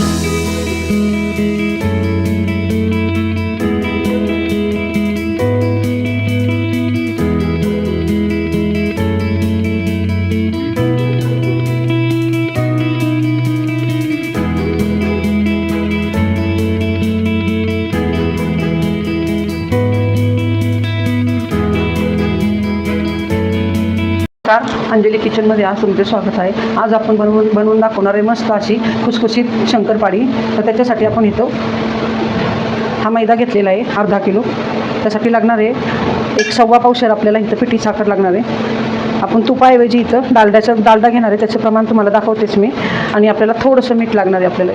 Thank you. नमस्कार अंजली किचनमध्ये आज तुमचे स्वागत आहे. आज आपण बनवून बनवून दाखवणार आहे मस्त अशी खुसखुशीत शंकरपाळी. तर त्याच्यासाठी आपण इथं हा मैदा घेतलेला आहे अर्धा किलो. त्यासाठी लागणार आहे एक सव्वा पावशेर आपल्याला इथं पिठी साखर लागणार आहे. आपण तुपाऐवजी इथं डालड्याचं डालडा घेणार आहे. त्याचं प्रमाण तुम्हाला दाखवतेच मी. आणि आपल्याला थोडंसं मीठ लागणार आहे आपल्याला.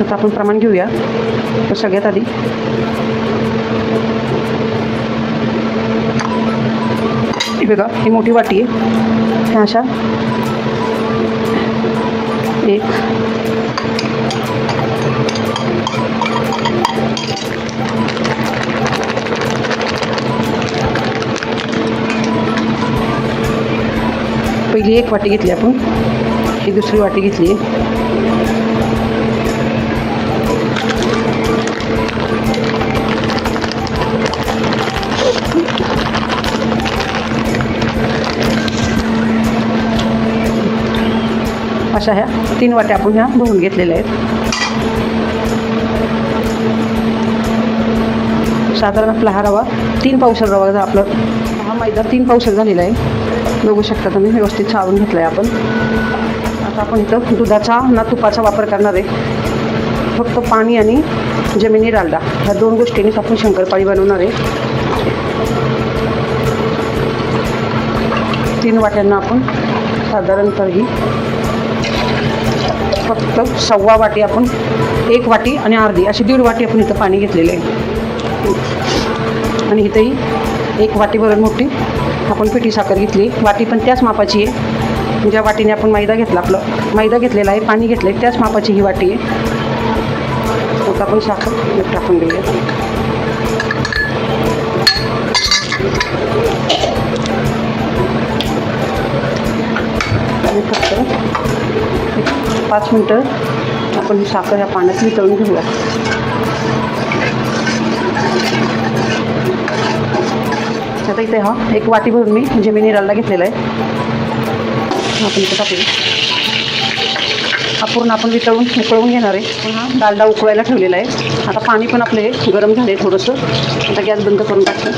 तर आपण प्रमाण घेऊया. तर सगळ्यात आधी बघा ही मोठी वाटी आहे ह्या अशा एक। पहिली एक वाटी घेतली आपण, ही दुसरी वाटी घेतली अशा ह्या तीन वाट्या आपण ह्या धुवून घेतलेल्या आहेत. साधारण आपला हा रवा तीन पावशर रवा जर आपलं. हा मैदा तीन पावशर झालेला आहे. बघू शकता तुम्ही व्यवस्थित चाळून घेतलं आहे आपण. आता आपण इथं दुधाचा ना तुपाचा वापर करणार आहे. फक्त पाणी आणि जमिनी डालडा ह्या दोन गोष्टींनीच आपण शंकरपाळी बनवणार आहे. तीन वाट्यांना आपण साधारणतः ही मतलब सव्वा वाटी आपण एक वाटी आणि अर्धी अशी दीड वाटी आपण इथं पाणी घेतलेलं आहे. आणि इथंही एक वाटी भरून मोठी आपण पिठी साखर घेतली. वाटी पण त्याच मापाची आहे. ज्या वाटीने आपण मैदा घेतला आपलं मैदा घेतलेला आहे पाणी घेतलं आहे त्याच मापाची ही वाटी आहे. आता आपण साखर टाकून घेऊया आणि फक्त पाच मिनटं आपण ही साखर ह्या पाण्यात वितळून घेऊया. आता इथे हा एक वाटी भरून मी जमिनी डालला घेतलेला आहे आपण इथे टाकूया. हा पूर्ण आपण वितळून उकळवून घेणार आहे. पण हा डालडा उकळायला ठेवलेला आहे. आता पाणी पण आपलं हे गरम झालं आहे थोडंसं. आता गॅस बंद करून टाकतो.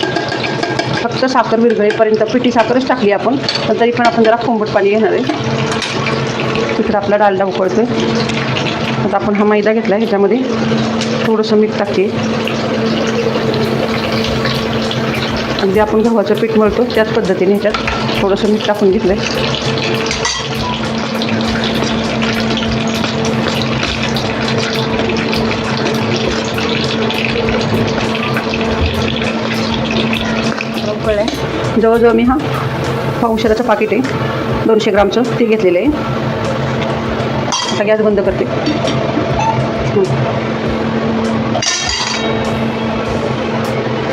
फक्त साखर विरघळेपर्यंत पिठी साखरच टाकली आपण पण तरी पण आपण जरा कोंबट पाणी घेणार आहे. तिकडे आपला डालडा उकळतो आता आपण हा मैदा घेतला आहे ह्याच्यामध्ये थोडंसं मीठ टाकते. अगदी आपण गव्हाचं पीठ मळतो त्याच पद्धतीने ह्याच्यात थोडंसं मीठ टाकून घेतलं आहे उकळलं आहे जवळजवळ मी हा पावशेराचं पाकिट आहे. दोनशे ग्रामचं ते घेतलेलं आहे. आता गॅस बंद करते.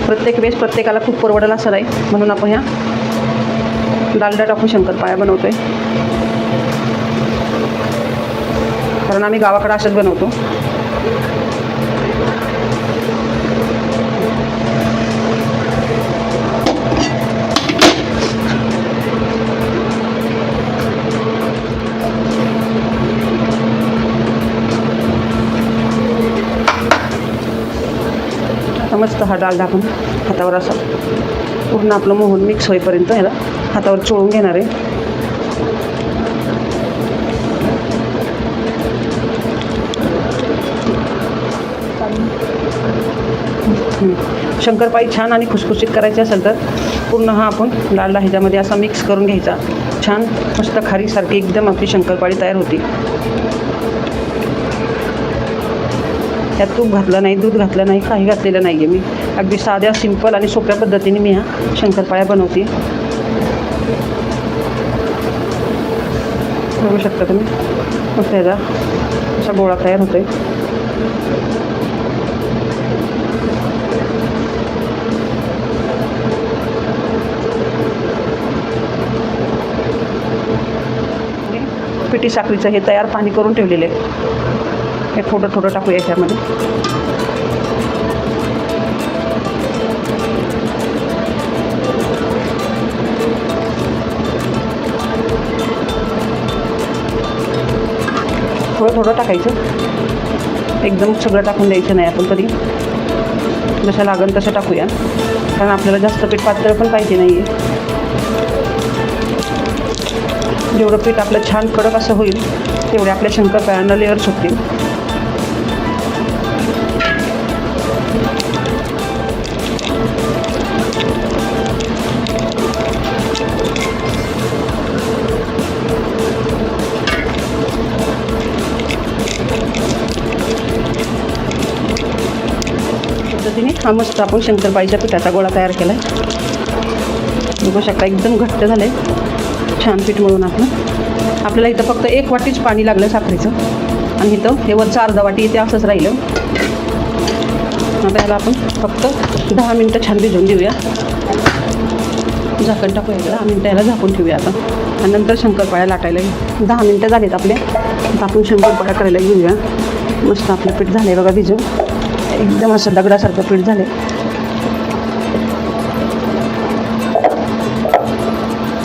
प्रत्येक वेळेस प्रत्येकाला खूप परवडेल असं नाही. म्हणून आपण ह्या डालडा टाकून शंकरपाळ्या आहे कारण आम्ही गावाकडे अशाच बनवतो. मस्त हा डाळ टाकून हातावर असा पूर्ण आपलं मोहन मिक्स होईपर्यंत ह्याला हातावर चोळून घेणार आहे. शंकरपाई शंकरपाळी छान आणि खुसखुशीत करायची असेल तर पूर्ण हा आपण डाळला ह्याच्यामध्ये असा मिक्स करून घ्यायचा. छान मस्त खारीसारखी एकदम आपली शंकरपाळी तयार होती. त्यात तूप घातलं नाही दूध घातलं नाही काही घातलेलं नाही आहे मी. अगदी साध्या सिंपल आणि सोप्या पद्धतीने मी ह्या शंकरपाळ्या बनवते. बघू शकता तुम्ही? मस्त ह्याचा असा गोळा तयार होतोय. पिठी साखरीचं हे तयार पाणी करून ठेवलेलं आहे. हे थोडं थोडं टाकू याच्यामध्ये. थोडं थोडं टाकायचं. एकदम सगळं टाकून द्यायचं नाही आपण कधी. जसं लागेल तसं टाकूया. कारण आपल्याला जास्त पीठ पातळ पण पाहिजे नाही आहे जेवढं पीठ आपलं छान कडक असं होईल तेवढे आपल्या शंकरपाळ्यांना लेअर्स होतील. हा मस्त आपण शंकरपाळीच्या पिठाचा गोळा तयार केला आहे बघू शकता एकदम घट्ट झालं आहे छान पीठ मळून आपलं आपल्याला इथं फक्त एक वाटीच पाणी लागलं साखरेचं. आणि इथं हे वरचं अर्धा वाटी इथे असंच राहिलं. आता याला आपण फक्त दहा मिनटं छान भिजवून देऊया. झाकण टाकूया दहा मिनटं याला झाकून ठेवूया आता. आणि नंतर शंकरपाळ्या लाटायला घेऊ दहा मिनटं झालीत आपले. आता आपण शंकरपाळ्या करायला घेऊया मस्त आपलं पीठ झालं आहे बघा भिजून. एकदम असं दगडासारखं पीठ झालं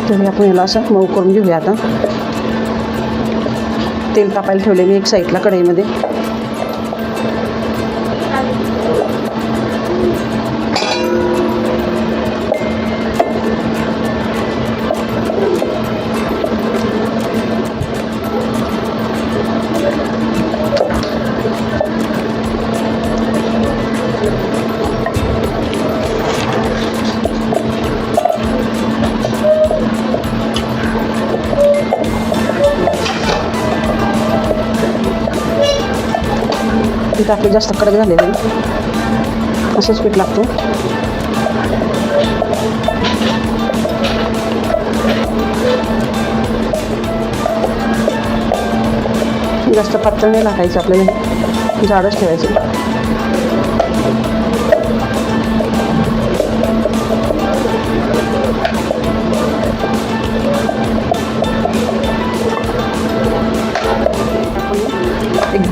तरी आपण याला असं मऊ करून घेऊया आता. तेल तापायला ठेवले मी एक साईडला कढईमध्ये. आपले जास्त कडक झालेली आहे. असंच पीठ लागतो. जास्त पातळ नाही लागायचं आपल्याला. जाडच ठेवायचं.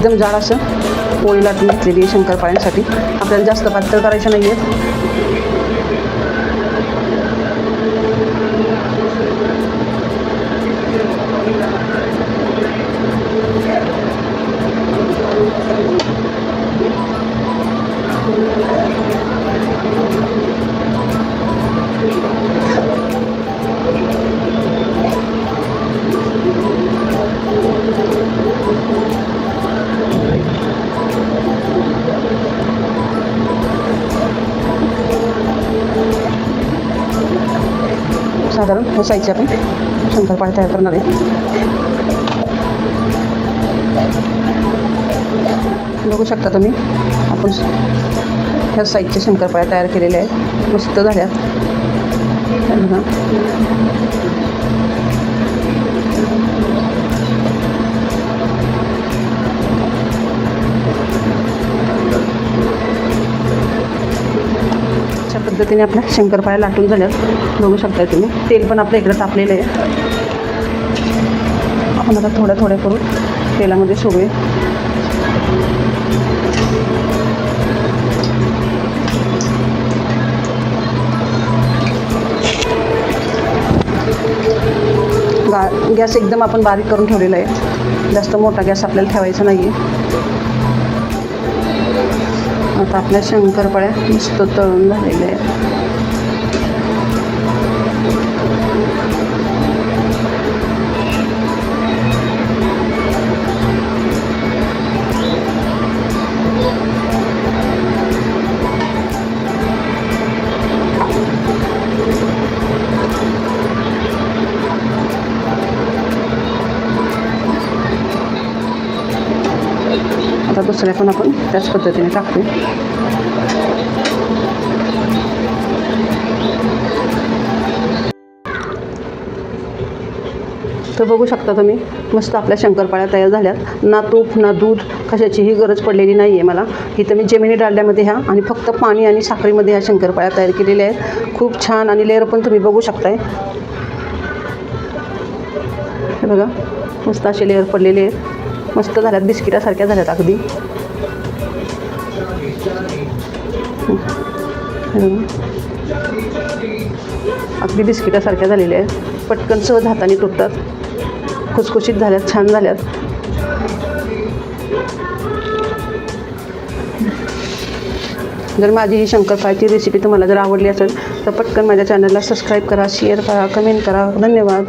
एकदम जाड असं. पोळीला लाटून घेतलेली आहे शंकरपाळ्यांसाठी. आपल्याला जास्त पातळ करायचं नाही आहे साधारण हे साईजचे आपण शंकरपाळे तयार करणार आहे. बघू शकता तुम्ही आपण ह्या साईजच्या शंकरपाळ्या तयार केलेल्या आहेत. मस्त झाल्या. पद्धतीने आपल्या शंकरपाळ्या लाटून झाल्यावर बघू शकता तुम्ही. तेल पण आपल्या इकडं तापलेलं आहे. आपण आता थोड्या थोड्या करून तेलामध्ये सोडूया. गा गॅस एकदम आपण बारीक करून ठेवलेला आहे. जास्त मोठा गॅस आपल्याला ठेवायचा नाही आहे आता आपल्या शंकरपाळ्या मस्त तळून झालेल्या आहेत आता दुसऱ्या पण आपण त्याच पद्धतीने टाकतो तर बघू शकता तुम्ही मस्त आपल्या शंकरपाळ्या तयार झाल्यात. ना तूप ना दूध कशाचीही गरज पडलेली नाही आहे मला. इथं मी जेमिनी डालड्यामध्ये ह्या आणि फक्त पाणी आणि साखरेमध्ये ह्या शंकरपाळ्या तयार केलेल्या आहेत. खूप छान आणि लेअर पण तुम्ही बघू शकताय. हे बघा मस्त असे लेअर पडलेले आहेत. मस्त झाल्यात बिस्किटासारख्या झाल्यात अगदी. अगदी बिस्किटासारख्या झालेल्या आहेत. पटकन सहज हाताने तुटतात. खुसखुशीत झाल्यात छान झाल्यात. जर माझी ही शंकरपाळची रेसिपी तुम्हाला जर आवडली असेल तर पटकन माझ्या चॅनलला सबस्क्राईब करा शेअर करा कमेंट करा. धन्यवाद.